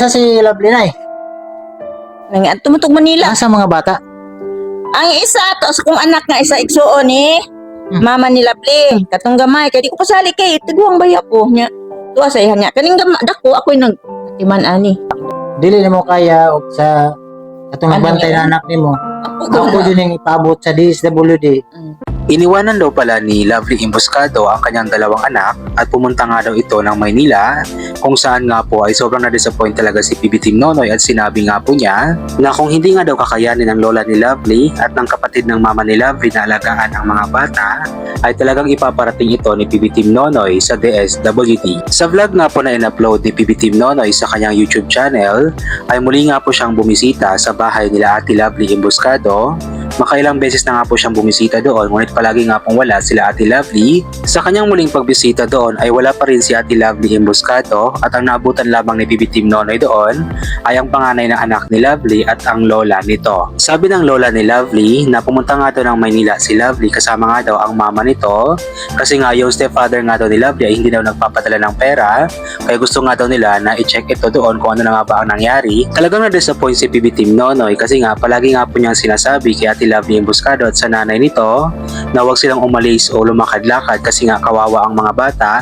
Asa si Lovely na eh? Nang tumutog Manila. Asa mga bata? Ang isa, to sa kong anak nga isa igsuon ni Hmm. mama nila Bling. Katong gamay, kaya di ko pasali kay tiguang baya ko niya. Tuwa sa iya niya. Kaning gamay, dako, ako'y nag timan ani. Dili na mo kaya og sa atong Ano nagbantay na anak nimo. Ako, Ako din yung ipabot sa DSWD. Iniwanan daw pala ni Lovely Imbuscado ang kanyang dalawang anak at pumunta nga daw ito ng Maynila kung saan nga po ay sobrang na-disappoint talaga si PB Team Nonoy at sinabi nga po niya na kung hindi nga daw kakayanin ng lola ni Lovely at ng kapatid ng mama ni Lovely na alagaan ang mga bata ay talagang ipaparating ito ni PB Team Nonoy sa DSWD. Sa vlog nga po na in-upload ni PB Team Nonoy sa kanyang YouTube channel ay muli nga po siyang bumisita sa bahay nila Ate Lovely Imbuscado Makailang beses na nga po siyang bumisita doon ngunit palagi nga pong wala sila Ate Lovely. Sa kanyang muling pagbisita doon ay wala pa rin si Ate Lovely Emboscado at ang naabutan lamang ni Bibi Team Nonoy doon ay ang panganay na anak ni Lovely at ang lola nito. Sabi ng lola ni Lovely na pumunta nga daw ng Maynila si Lovely kasama nga daw ang mama nito kasi nga yung stepfather nga daw ni Lovely ay hindi daw nagpapadala ng pera kaya gusto nga daw nila na i-check ito doon kung ano na nga ba ang nangyari. Talagang na-disappoint si Bibi Team Nonoy kasi nga palagi nga po niyang sinasabi kay Ate Lovely Emboscado at sa nanay nito na huwag silang umalis o lumakad-lakad kasi nga kawawa ang mga bata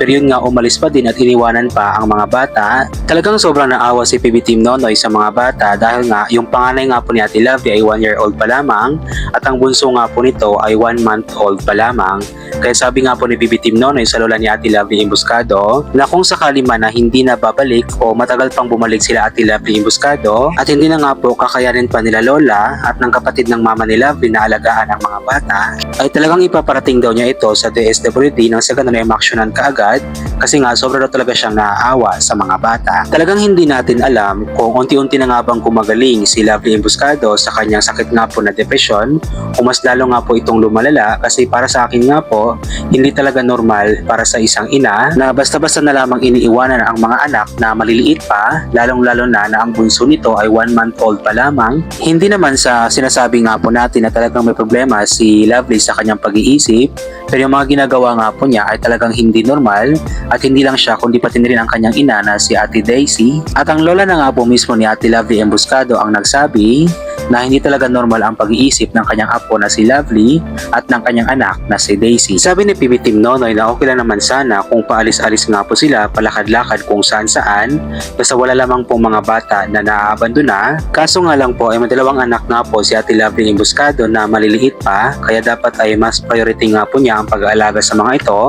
pero yun nga umalis pa din at iniwanan pa ang mga bata. Talagang sobrang naawa si PB Team Nonoy sa mga bata dahil nga yung panganay nga po ni Ate Lovely ay 1 year old pa lamang at ang bunso nga po nito ay 1 month old pa lamang. Kaya sabi nga po ni PB Team Nonoy sa lola ni Ate Lovely Emboscado na kung sakali man na hindi na babalik o matagal pang bumalik sila Ate Lovely Emboscado at hindi na nga po kakayanin pa nila lola at ng kapatid ng mama ni Lovely na alagaan ang mga bata ay talagang ipaparating daw niya ito sa DSWD nang sa ganun ay maksyonan kaagad kasi nga sobra daw talaga siyang naaawa sa mga bata. Talagang hindi natin alam kung unti-unti na nga bang gumagaling si Lovely Emboscado sa kanyang sakit nga po na depression o mas lalo nga po itong lumalala kasi para sa akin nga po hindi talaga normal para sa isang ina na basta-basta na lamang iniiwanan ang mga anak na maliliit pa lalong-lalo na na ang bunso nito ay 1 month old pa lamang. Hindi naman sa sinasabi nga po natin na talagang may problema si Lovely sa kanyang pag-iisip. Pero yung mga ginagawa nga po niya ay talagang hindi normal at hindi lang siya kundi pati rin ang kanyang ina na si Ate Daisy. At ang lola na nga po mismo ni Ate Lovely Emboscado ang nagsabi na hindi talaga normal ang pag-iisip ng kanyang apo na si Lovely at ng kanyang anak na si Daisy. Sabi ni PB Team Nonoy na okay lang naman sana kung paalis-alis nga po sila palakad-lakad kung saan-saan basta wala lamang po mga bata na naaabandona. Kaso nga lang po ay may dalawang anak nga po si Ate Lovely Emboscado na maliliit pa kaya dapat ay mas priority nga po niya ang pag-aalaga sa mga ito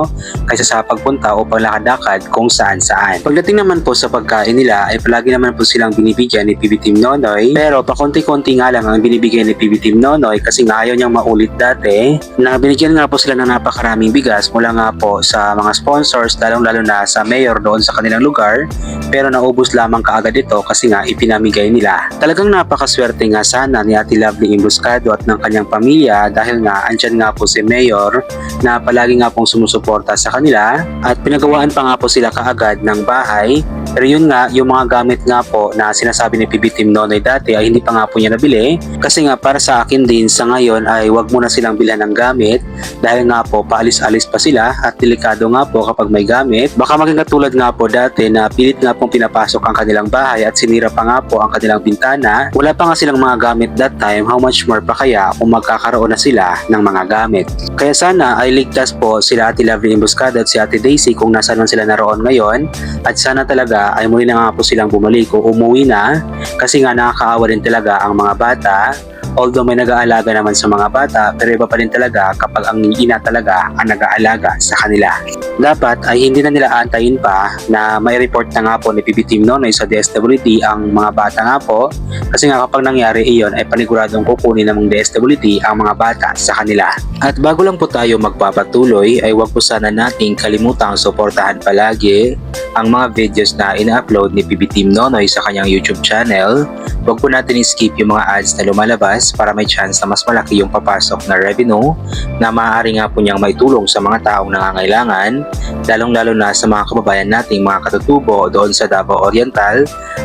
kaysa sa pagpunta o paglakad-lakad kung saan-saan. Pagdating naman po sa pagkain nila ay palagi naman po silang binibigyan ni PB Team Nonoy pero pakonti-konti nga lang ang binibigay ni PB Team Nonoy kasi nga ayaw niyang maulit dati. Na binigyan nga po sila ng napakaraming bigas mula nga po sa mga sponsors lalong-lalo na sa mayor doon sa kanilang lugar. Pero naubos lamang kaagad ito kasi nga ipinamigay nila. Talagang napakaswerte nga sana ni Ate Lovely Imbuscado at ng kanyang pamilya dahil nga andyan nga po si Mayor na palagi nga pong sumusuporta sa kanila at pinagawaan pa nga po sila kaagad ng bahay. Pero yun nga, yung mga gamit nga po na sinasabi ni PB Team Nonoy dati ay hindi pa nga po niya nabili kasi nga para sa akin din sa ngayon ay wag muna silang bilhan ng gamit dahil nga po paalis-alis pa sila at delikado nga po kapag may gamit. Baka maging katulad nga po dati na pilit nga pong pinapasok ang kanilang bahay at sinira pa nga po ang kanilang bintana. Wala pa nga silang mga gamit that time, how much more pa kaya kung magkakaroon na sila ng mga gamit. Kaya sana ay ligtas po sila Ate Lovely Emboscada at si Ate Daisy kung nasaan man sila naroon ngayon at sana talaga ay muli na nga po silang bumalik o umuwi na kasi nga nakakaawa din talaga ang mga bata bata Although may nag-aalaga naman sa mga bata, pero iba pa rin talaga kapag ang ina talaga ang nag-aalaga sa kanila. Dapat ay hindi na nila antayin pa na may report na nga po ni PB Team Nonoy sa DSWD ang mga bata nga po kasi nga kapag nangyari iyon ay paniguradong kukunin ng DSWD ang mga bata sa kanila. At bago lang po tayo magpapatuloy ay huwag po sana nating kalimutang suportahan palagi ang mga videos na ina-upload ni PB Team Nonoy sa kanyang YouTube channel. Huwag po natin i-skip yung mga ads na lumalabas business para may chance na mas malaki yung papasok na revenue na maaari nga po niyang maitulong sa mga taong nangangailangan, lalong-lalo na sa mga kababayan nating mga katutubo doon sa Davao Oriental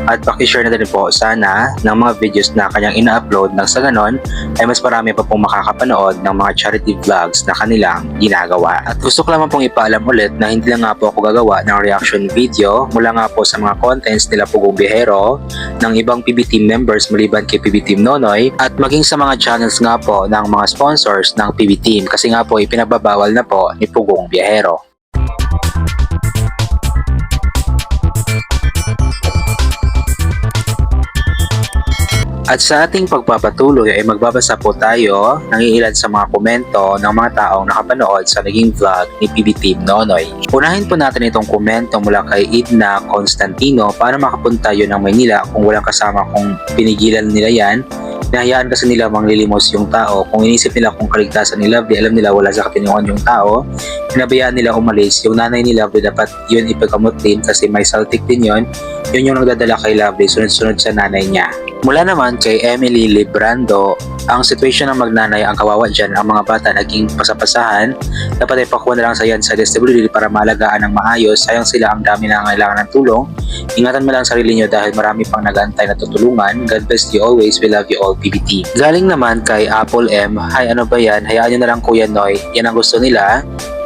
at pakishare na din po sana ng mga videos na kanyang ina-upload nang sa ganon ay mas marami pa pong makakapanood ng mga charity vlogs na kanilang ginagawa. At gusto ko lamang pong ipaalam ulit na hindi lang nga po ako gagawa ng reaction video mula nga po sa mga contents nila Pugong Bihero, ng ibang PB Team members maliban kay PB Team Nonoy at maging sa mga channels nga po ng mga sponsors ng PB Team kasi nga po ipinagbabawal na po ni Pugong Biyahero. At sa ating pagpapatuloy ay magbabasa po tayo ng ilan sa mga komento ng mga taong nakapanood sa naging vlog ni PB Team Nonoy. Unahin po natin itong komento mula kay Idna Constantino para makapunta yun ng Maynila kung walang kasama kung pinigilan nila yan. Nahayaan kasi nila manglilimos yung tao. Kung inisip nila kung kaligtasan ni Lovely, alam nila wala sa katinungan yung tao. Pinabayaan nila umalis. Yung nanay ni Lovely dapat yun ipagamot din kasi may saltik din yun. Yun yung nagdadala kay Lovely sunod-sunod sa nanay niya. Mula naman kay Emily Librando, ang sitwasyon ng magnanay ang kawawa dyan, ang mga bata naging pasapasahan, dapat ay pakuha na lang sa yan sa DSWD para maalagaan ng maayos, sayang sila ang dami na kailangan ng tulong. Ingatan mo lang ang sarili nyo dahil marami pang nagantay na tutulungan. God bless you always, we love you all PBT. Galing naman kay Apple M, Hi ano ba yan, hayaan nyo na lang Kuya Noy, yan ang gusto nila.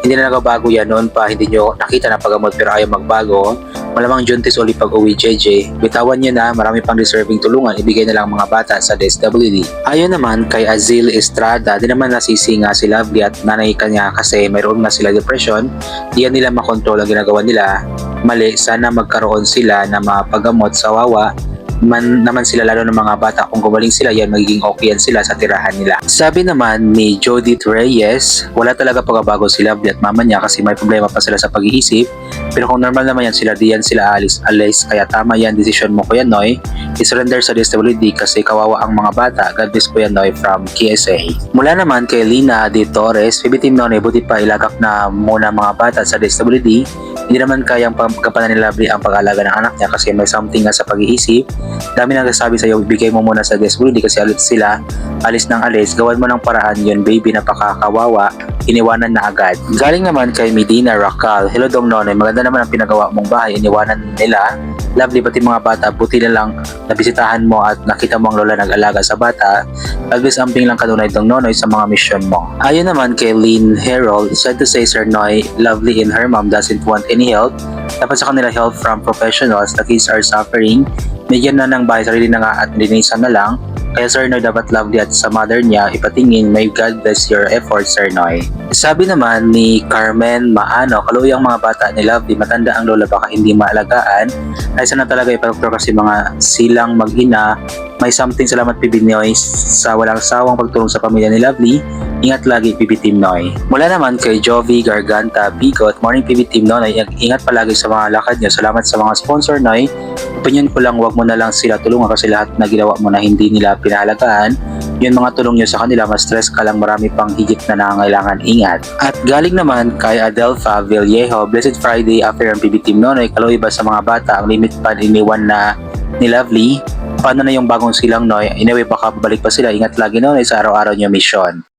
Hindi na nagbabago yan noon pa, hindi nyo nakita na pagamot pero ayaw magbago. Malamang Juntis uli pag uwi JJ. Bitawan nyo na, marami pang deserving tulungan, ibigay na lang mga bata sa DSWD. Ayon naman kay Azil Estrada, di naman nasisi nga si Lovely at nanay kanya kasi mayroon na sila depression. Di yan nila makontrol ang ginagawa nila. Mali, sana magkaroon sila na mapagamot sa wawa man naman sila lalo ng mga bata kung gumaling sila yan magiging okay yan sila sa tirahan nila. Sabi naman ni Judith Reyes, wala talaga pagbabago si Lovely at mama niya kasi may problema pa sila sa pag-iisip. Pero kung normal naman yan sila di yan sila alis alis kaya tama yan decision mo Kuya Noy. I-surrender sa DSWD kasi kawawa ang mga bata. God bless Kuya Noy from KSA. Mula naman kay Lina de Torres, PB Team Noy buti pa ilagak na muna mga bata sa DSWD hindi naman kayang pagkapanan ni Lovely ang pag-alaga ng anak niya kasi may something nga sa pag-iisip dami nang nagsasabi sa'yo, bigay mo muna sa DSWD kasi alis sila, alis ng alis, gawan mo ng paraan yun, baby, napakakawawa, iniwanan na agad. Galing naman kay Medina Rakal, Hello Dong Nonoy, maganda naman ang pinagawa mong bahay, iniwanan nila, lovely pati mga bata, buti na lang nabisitahan mo at nakita mo ang lola nag-alaga sa bata, always amping lang kanunay Dong Nonoy sa mga mission mo. Ayon naman kay Lynn Harold, sad to say Sir Noy, lovely in her mom doesn't want any help, dapat sa kanila help from professionals, the kids are suffering, Bigyan na ng bahay, sarili na nga at linisan na lang. Kaya Sir Noy dapat lovely at sa mother niya ipatingin, may God bless your efforts Sir Noy. Sabi naman ni Carmen Maano, kaluwi ang mga bata ni Lovely, matanda ang lola baka hindi maalagaan. Ay sana talaga ipagdoktor kasi mga silang mag-ina. May something salamat PB Noy sa walang sawang pagtulong sa pamilya ni Lovely. Ingat lagi PB Team Noy. Mula naman kay Jovi Garganta Bigot, Morning PB Team Noy, ingat palagi sa mga lakad niyo. Salamat sa mga sponsor Noy. Opinion ko lang, wag mo na lang sila tulungan kasi lahat na ginawa mo na hindi nila pinahalagaan, yun mga tulong nyo sa kanila, mas stress ka lang marami pang higit na nangangailangan ingat. At galing naman kay Adelfa Villejo, Blessed Friday after ang PB Team Nonoy, kaloy ba sa mga bata, ang limit pa iniwan na ni Lovely, paano na yung bagong silang Noy, anyway baka babalik pa sila, ingat lagi Nonoy sa araw-araw nyo mission.